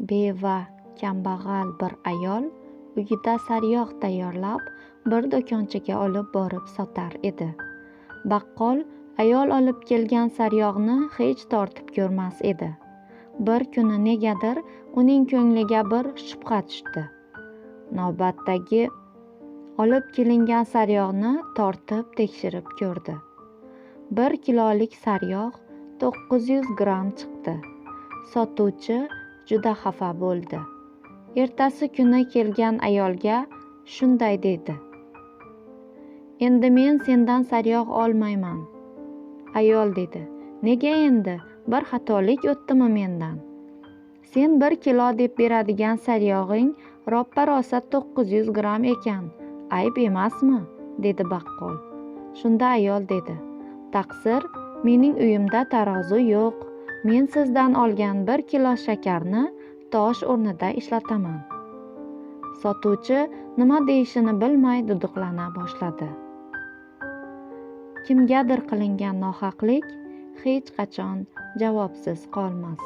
beva kambag'al bir ayol uyida sariyog' tayyorlab bir do'konchaga olib borib sotar edi. Baqqol ayol olib kelgan sariyog'ni hech tortib ko'rmas edi. Bir kuni negadir uning ko'ngliga bir shubha tushdi. Navbatdagi olib kelingan sariyog'ni tortib tekshirib ko'rdi. Bir kilolik sariyog' to'qqiz yuz gramm chiqdi. Sotuvchi juda xafa bo'ldi. Ertasi kuni kelgan ayolga shunday dedi. Endi men sendan sariyog' olmayman. Ayol dedi nega endi? Bir xatolik o'tdimi mendan? Sen bir kilo deb beradigan sariyog'ing roppa rosa to'qqiz yuz gramm ekan. Ayb emasmi? dedi baqqol. Shunda ayol dedi taqsir mening uyimda tarozi yo'q. Men sizdan olgan bir kilo shakarni tosh o'rnida ishlataman. Sotuvchi nima deyishini bilmay duduqlana boshladi. Kimgadir qilingan nohaqlik hech qachon javobsiz qolmas.